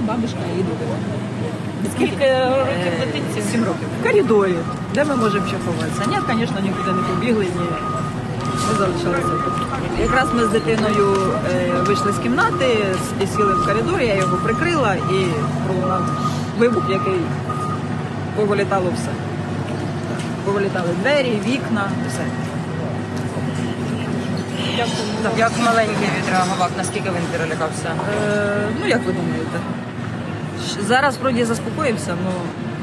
бабушка і дідуля. Скільки років дитинці? Сім років. В коридорі. Де ми можемо ще ховатися? Ні, звісно, нікуди не побігли, ні. Ми залишалися тут. Якраз ми з дитиною е, вийшли з кімнати і сіли в коридорі, я його прикрила і пролунав вибух, який повилітало все. Повилітали двері, вікна, все Як маленький відреагував, наскільки він перелякався? Е, ну, як ви думаєте? Щ- Зараз вроді заспокоївся, але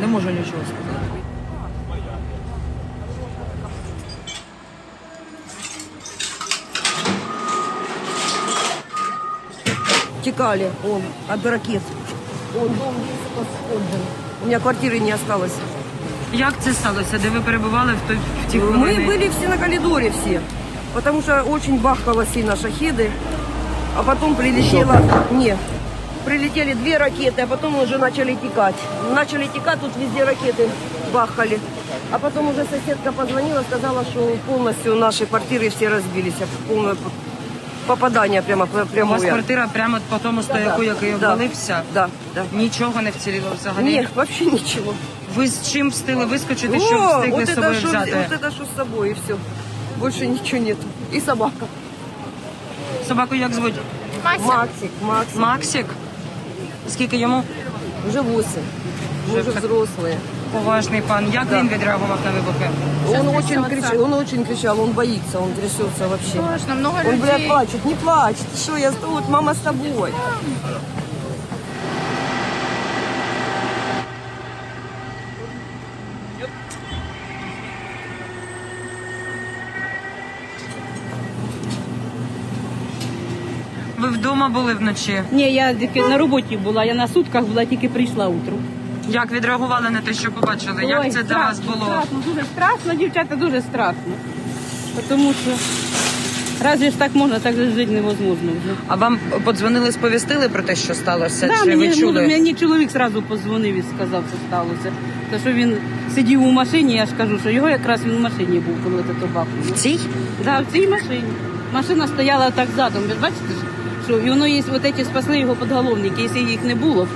не можу нічого сказати. Текали, он, от ракет. Он дом весь подожжен. У меня квартиры не осталось. Як це сталося? Де ви перебували в той в ті Мы хвилини? были все на коридоре все, потому что очень бахкало сильно шахеды, а потом прилетело... Не, прилетели две ракеты, а потом уже начали текать. Начали текать, тут везде ракеты бахали. А потом уже соседка позвонила, сказала, что полностью наши квартиры все разбились. Полное попадание прямо, У вас прямое. квартира прямо по тому стояку, який Да. обвалився? Да, да. Нічого не вціліло взагалі? Нет, вообще ничего. Ви з чим встигли вискочити, щоб О, встигли вот з это, собою что, взяти? вот это что с собой, и все. Больше ничего нету. И собака. Собаку як звуть? Максик, Максик. Максик? Скільки йому? Уже 8. Мы уже взрослые. Поважний пан. Як Да. він відреагував на вибухи? Он очень, кричал, он очень кричал, он боится, он трясется вообще. Страшно, много Он, бля, людей. плачет, не плачь. Ты что, я тут, мама с тобой. Ви вдома були вночі? Ні, я тільки на роботі була, я на сутках була, тільки прийшла утром. Як відреагували на те, що побачили? Ой, Як це для вас було? Страшно, дуже страшно, дівчата, дуже страшно. Тому що разве ж так можна, так же жити невозможно вже. А вам подзвонили, сповістили про те, що сталося? Да, Чи ви мені, чули? ну, мені чоловік одразу позвонив і сказав, що сталося. Те, що він сидів у машині, я ж кажу, що його якраз він в машині був, коли це бахнуло. В цій? Да, в цій машині. Машина стояла так задом. Ви бачите, що і воно є, от ці спасли його підголовники, Якщо їх не було,